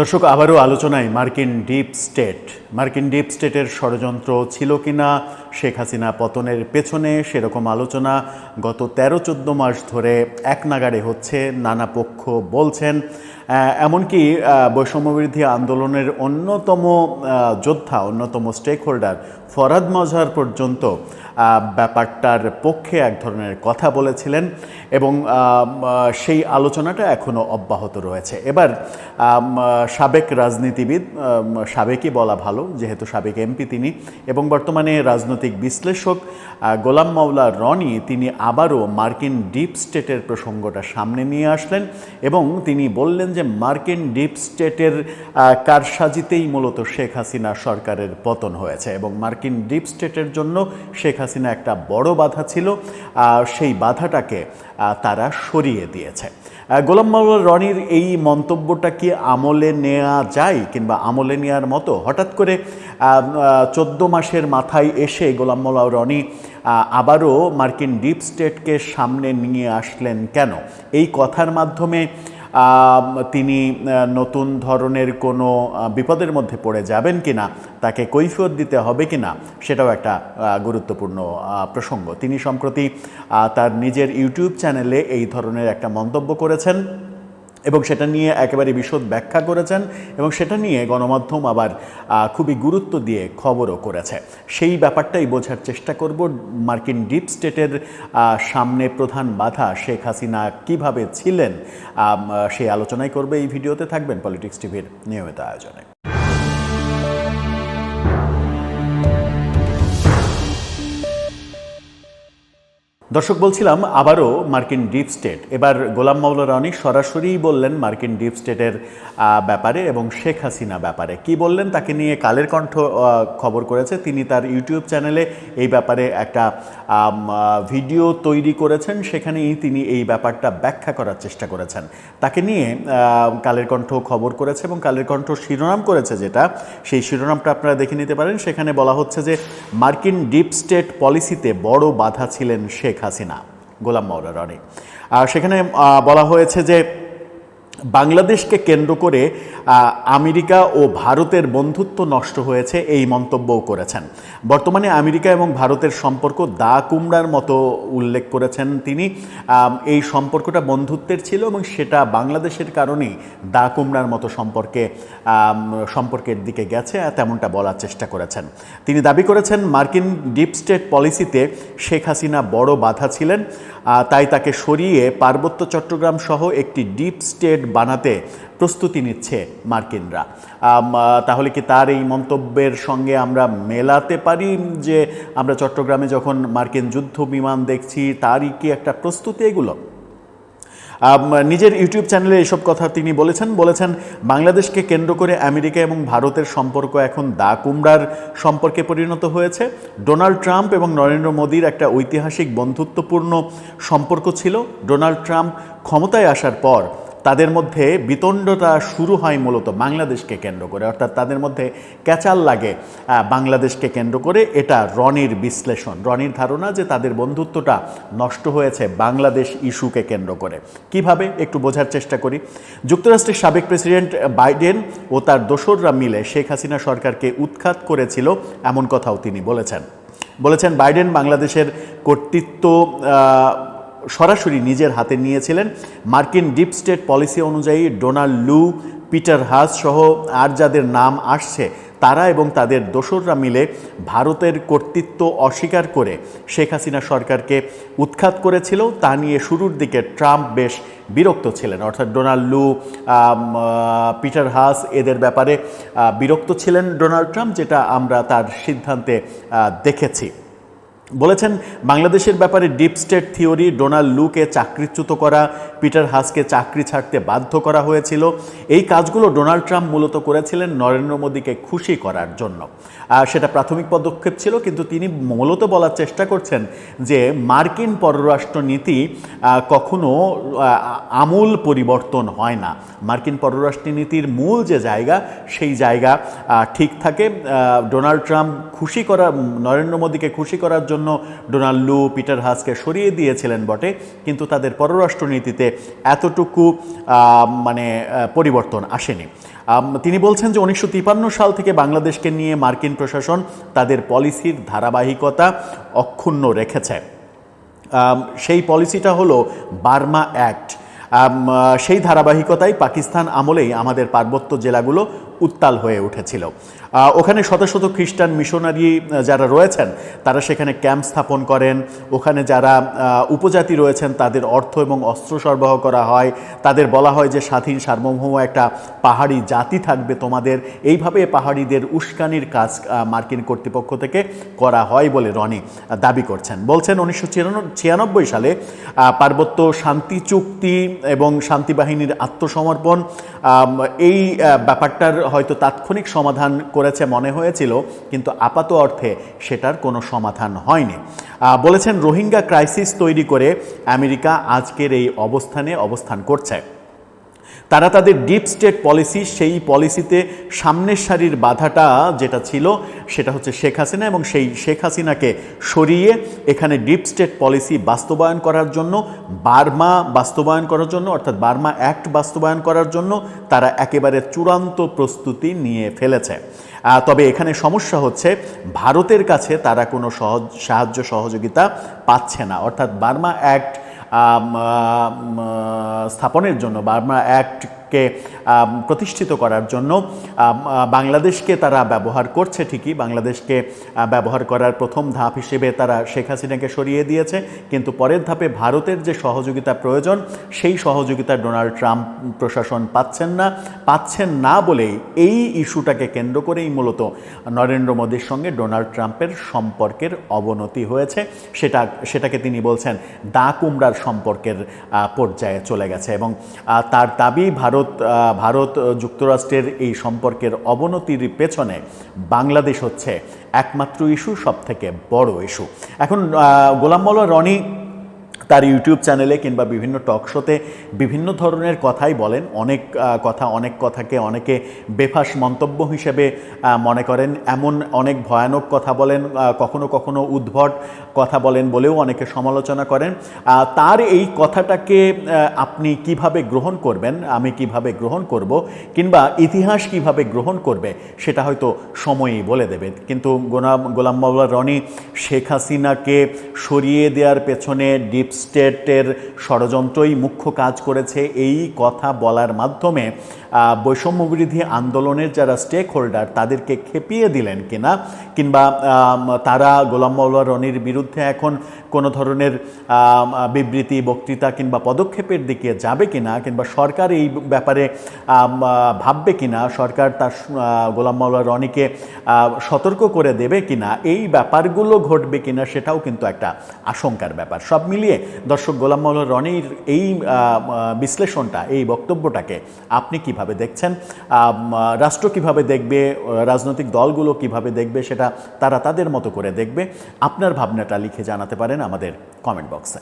দর্শক আবারও আলোচনায় মার্কিন ডিপ স্টেট। মার্কিন ডিপ স্টেটের ষড়যন্ত্র ছিল কিনা শেখ হাসিনা পতনের পেছনে সেরকম আলোচনা গত তেরো চোদ্দ মাস ধরে এক নাগাড়ে হচ্ছে, নানা পক্ষ বলছেন। এমনকি বৈষম্যবিরোধী আন্দোলনের অন্যতম যোদ্ধা, অন্যতম স্টেক হোল্ডার ফরাদ মজহার পর্যন্ত ব্যাপারটার পক্ষে এক ধরনের কথা বলেছিলেন এবং সেই আলোচনাটা এখনও অব্যাহত রয়েছে। এবার সাবেক রাজনীতিবিদ সাবেকই বলা ভালো, যেহেতু সাবেক এমপি তিনি এবং বর্তমানে রাজনৈতিক বিশ্লেষক গোলাম মাওলা রনি তিনি আবারও মার্কিন ডিপ স্টেটের প্রসঙ্গটা সামনে নিয়ে আসলেন এবং তিনি বললেন যে মার্কিন ডিপ স্টেটের কারসাজিতেই মূলত শেখ হাসিনা সরকারের পতন হয়েছে এবং মার্কিন ডিপ স্টেটের জন্য শেখ হাসিনা একটা বড় বাধা ছিল সেই বাধাটাকে তারা সরিয়ে দিয়েছে। গোলাম মাওলা রনির এই মন্তব্যটা কি আমলে নেওয়া যায় কিংবা আমলে নেওয়ার মতো? হঠাৎ করে চোদ্দ মাসের মাথায় এসে গোলাম মাওলা রনি আবারও মার্কিন ডিপ স্টেটকে সামনে নিয়ে আসলেন কেন? এই কথার মাধ্যমে তিনি নতুন ধরনের কোনো বিপদের মধ্যে পড়ে যাবেন কিনা, তাকে কৈফিয়ত দিতে হবে কিনা, সেটাও একটা গুরুত্বপূর্ণ প্রসঙ্গ। তিনি সম্প্রতি তার নিজের ইউটিউব চ্যানেলে এই ধরনের একটা মন্তব্য করেছেন। এবং সেটা নিয়ে একেবারে বিশদ ব্যাখ্যা করেছেন এবং সেটা নিয়ে গণমাধ্যম আবার খুবই গুরুত্ব দিয়ে খবরও করেছে। সেই ব্যাপারটাই বোঝার চেষ্টা করব মার্কিন ডিপ স্টেটের সামনে প্রধান বাধা শেখ হাসিনা কীভাবে ছিলেন সেই আলোচনাই করবে এই ভিডিওতে। থাকবেন পলিটিক্স টিভির নিয়মিত আয়োজনে। দর্শক, বলছিলাম আবারও মার্কিন ডিপ স্টেট। এবার গোলাম মাওলা রানী সরাসরি বললেন মার্কিন ডিপ স্টেটের ব্যাপারে এবং শেখ হাসিনা ব্যাপারে। কি বললেন তাকে নিয়ে কালের কণ্ঠ খবর করেছে। তিনি তার ইউটিউব চ্যানেলে এই ব্যাপারে একটা ভিডিও তৈরি করেছেন। সেখানেই তিনি এই ব্যাপারটা ব্যাখ্যা করার চেষ্টা করেছেন। তাকে নিয়ে কালের কণ্ঠ খবর করেছে এবং কালের কণ্ঠ শিরোনাম করেছে যেটা, সেই শিরোনামটা আপনারা দেখে নিতে পারেন। সেখানে বলা হচ্ছে যে, মার্কিন ডিপ স্টেট পলিসিতে বড় বাধা ছিলেন শেখ হাসিনা গোলাম মাওলা রনি। সেখানে বলা হয়েছে যে বাংলাদেশকে কেন্দ্র করে আমেরিকা ও ভারতের বন্ধুত্ব নষ্ট হয়েছে এই মন্তব্যও করেছেন। বর্তমানে আমেরিকা এবং ভারতের সম্পর্ক দা কুমড়ার মতো উল্লেখ করেছেন তিনি। এই সম্পর্কটা বন্ধুত্বের ছিল এবং সেটা বাংলাদেশের কারণেই দা কুমড়ার মতো সম্পর্কে সম্পর্কের দিকে গেছে, তেমনটা বলার চেষ্টা করেছেন। তিনি দাবি করেছেন, মার্কিন ডিপ স্টেট পলিসিতে শেখ হাসিনা বড় বাধা ছিলেন। তাই তাকে সরিয়ে পার্বত্য চট্টগ্রাম সহ একটি ডিপ স্টেট বানাতে প্রস্তুতি নিচ্ছে মার্কিনরা। তাহলে কি তার এই মন্তব্যের সঙ্গে আমরা মেলাতে পারি যে আমরা চট্টগ্রামে যখন মার্কিন যুদ্ধ বিমান দেখছি, তারই কি একটা প্রস্তুতি এগুলো? নিজের ইউটিউব চ্যানেলে এসব কথা তিনি বলেছেন। বলেছেন, বাংলাদেশকে কেন্দ্র করে আমেরিকা এবং ভারতের সম্পর্ক এখন দা কুমড়ার সম্পর্কে পরিণত হয়েছে। ডোনাল্ড ট্রাম্প এবং নরেন্দ্র মোদীর একটা ঐতিহাসিক বন্ধুত্বপূর্ণ সম্পর্ক ছিল। ডোনাল্ড ট্রাম্প ক্ষমতায় আসার পর তাদের মধ্যে বিতণ্ডটা শুরু হয় মূলত বাংলাদেশকে কেন্দ্র করে, অর্থাৎ তাদের মধ্যে ক্যাচাল লাগে বাংলাদেশকে কেন্দ্র করে। এটা রনির বিশ্লেষণ। রনির ধারণা যে তাদের বন্ধুত্বটা নষ্ট হয়েছে বাংলাদেশ ইস্যুকে কেন্দ্র করে। কীভাবে? একটু বোঝার চেষ্টা করি। যুক্তরাষ্ট্রের সাবেক প্রেসিডেন্ট বাইডেন ও তার দোসররা মিলে শেখ হাসিনা সরকারকে উৎখাত করেছিল এমন কথাও তিনি বলেছেন। বলেছেন, বাইডেন বাংলাদেশের কর্তৃত্ব সরাসরি নিজের হাতে নিয়েছিলেন। মার্কিন ডিপ স্টেট পলিসি অনুযায়ী ডোনাল্ড লু, পিটার হাস সহ আর যাদের নাম আসছে, তারা এবং তাদের দোসররা মিলে ভারতের কর্তৃত্ব অস্বীকার করে শেখ হাসিনা সরকারকে উৎখাত করেছিল। তা নিয়ে শুরুর দিকে ট্রাম্প বেশ বিরক্ত ছিলেন। অর্থাৎ ডোনাল্ড লু পিটার হাস এদের ব্যাপারে বিরক্ত ছিলেন ডোনাল্ড ট্রাম্প, যেটা আমরা তার সিদ্ধান্তে দেখেছি। বলেছেন, বাংলাদেশের ব্যাপারে ডিপ স্টেট থিওরি ডোনাল্ড লুকে চাকরিচ্যুত করা, পিটার হাসকে চাকরি ছাড়তে বাধ্য করা হয়েছিল। এই কাজগুলো ডোনাল্ড ট্রাম্প মূলত করেছিলেন নরেন্দ্র মোদীকে খুশি করার জন্য। সেটা প্রাথমিক পদক্ষেপ ছিল, কিন্তু তিনি মূলত বলার চেষ্টা করছেন যে মার্কিন পররাষ্ট্র নীতি কখনো আমূল পরিবর্তন হয় না। মার্কিন পররাষ্ট্র নীতির মূল যে জায়গা, সেই জায়গা ঠিক থাকে। ডোনাল্ড ট্রাম্প খুশি করা, নরেন্দ্র মোদীকে খুশি করার জন্য জন্য ডোনাল্ড লু, পিটার হাসকে সরিয়ে দিয়েছিলেন বটে, কিন্তু তাদের পররাষ্ট্রনীতিতে এতটুকু মানে পরিবর্তন আসেনি। তিনি বলছেন যে উনিশশো সাল থেকে বাংলাদেশকে নিয়ে মার্কিন প্রশাসন তাদের পলিসির ধারাবাহিকতা অক্ষুণ্ণ রেখেছে। সেই পলিসিটা হলো বার্মা অ্যাক্ট। সেই ধারাবাহিকতায় পাকিস্তান আমলেই আমাদের পার্বত্য জেলাগুলো উত্তাল হয়ে উঠেছিল। ওখানে শত শত খ্রিস্টান মিশনারি যারা রয়েছেন, তারা সেখানে ক্যাম্প স্থাপন করেন। ওখানে যারা উপজাতি রয়েছেন, তাদের অর্থ এবং অস্ত্র সরবরাহ করা হয়। তাদের বলা হয় যে স্বাধীন সার্বভৌম একটা পাহাড়ি জাতি থাকবে তোমাদের। এইভাবে পাহাড়িদের উস্কানির কাজ মার্কিন কর্তৃপক্ষ থেকে করা হয় বলে রনি দাবি করছেন। বলছেন, উনিশশো ছিয়ানব্বই সালে পার্বত্য শান্তি চুক্তি এবং শান্তি বাহিনীর আত্মসমর্পণ এই ব্যাপারটার হয়তো তাৎক্ষণিক সমাধান করেছে মনে হয়েছিল, কিন্তু আপাত অর্থে সেটার কোনো সমাধান হয়নি। বলেছেন, রোহিঙ্গা ক্রাইসিস তৈরি করে আমেরিকা আজকের এই অবস্থানে অবস্থান করছে। তারা তাদের ডিপ স্টেট পলিসি সেই পলিসিতে সামনের সারির বাধাটা যেটা ছিল, সেটা হচ্ছে শেখ হাসিনা এবং সেই শেখ হাসিনাকে সরিয়ে এখানে ডিপ স্টেট পলিসি বাস্তবায়ন করার জন্য, বার্মা বাস্তবায়ন করার জন্য, অর্থাৎ বার্মা অ্যাক্ট বাস্তবায়ন করার জন্য তারা একেবারে চূড়ান্ত প্রস্তুতি নিয়ে ফেলেছে। তবে এখানে সমস্যা হচ্ছে, ভারতের কাছে তারা কোনো সহজ, সাহায্য সহযোগিতা পাচ্ছে না। অর্থাৎ বার্মা অ্যাক্ট স্থাপনের জন্য বা আমরা অ্যাক্টকে আম, প্রতিষ্ঠিত করার জন্য বাংলাদেশকে তারা ব্যবহার করছে ঠিকই বাংলাদেশকে ব্যবহার করার প্রথম ধাপ হিসেবে তারা শেখ হাসিনাকে সরিয়ে দিয়েছে কিন্তু পরের ধাপে ভারতের যে সহযোগিতা প্রয়োজন সেই সহযোগিতা ডোনাল্ড ট্রাম্প প্রশাসন পাচ্ছেন না পাচ্ছেন না বলেই এই ইস্যুটাকে কেন্দ্র করেই মূলত নরেন্দ্র মোদীর সঙ্গে ডোনাল্ড ট্রাম্পের সম্পর্কের অবনতি হয়েছে সেটা সেটাকে তিনি বলছেন দা কুমড়ার সম্পর্কের পর্যায়ে চলে গেছে এবং তার দাবি ভারত আহ, ভারত যুক্তরাষ্ট্রের এই সম্পর্কের অবনতির পেছনে বাংলাদেশ হচ্ছে একমাত্র ইস্যু সবথেকে বড় ইস্যু। এখন গোলাম মোল্লা রনি তার ইউটিউব চ্যানেলে কিংবা বিভিন্ন টক শোতে বিভিন্ন ধরনের কথাই বলেন। অনেক কথা, অনেক কথাকে অনেকে বেফাস মন্তব্য হিসেবে মনে করেন। এমন অনেক ভয়ানক কথা বলেন কখনো কখনো উদ্ভট কথা বলেন বলেও অনেকে সমালোচনা করেন। তার এই কথাটাকে আপনি কীভাবে গ্রহণ করবেন, আমি কীভাবে গ্রহণ করব, কিংবা ইতিহাস কীভাবে গ্রহণ করবে, সেটা হয়তো সময়ই বলে দেবে। কিন্তু গোলাম গোলাম মাওলা রনি শেখ হাসিনাকে সরিয়ে দেওয়ার পেছনে ডিপ স্টেটের ষড়যন্ত্রই মুখ্য কাজ করেছে এই কথা বলার মাধ্যমে বৈষম্যবিরোধী আন্দোলনের যারা স্টেক হোল্ডার তাদেরকে খেপিয়ে দিলেন কিনা? কিংবা তারা গোলাম মাওলা রনির বিরুদ্ধে এখন কোনো ধরনের বিবৃতি, বক্তৃতা কিংবা পদক্ষেপের দিকে যাবে কিনা? কিংবা সরকার এই ব্যাপারে ভাববে কিনা? সরকার তার গোলাম মাওলা রনিকে সতর্ক করে দেবে কিনা? এই ব্যাপারগুলো ঘটবে কিনা সেটাও কিন্তু একটা আশঙ্কার ব্যাপার। সব মিলিয়ে দর্শক গোলাম মহল রনির এই বিশ্লেষণটা, এই বক্তব্যটাকে আপনি কীভাবে দেখছেন? রাষ্ট্র কীভাবে দেখবে? রাজনৈতিক দলগুলো কীভাবে দেখবে? সেটা তারা তাদের মতো করে দেখবে। আপনার ভাবনাটা লিখে জানাতে পারেন আমাদের কমেন্ট বক্সে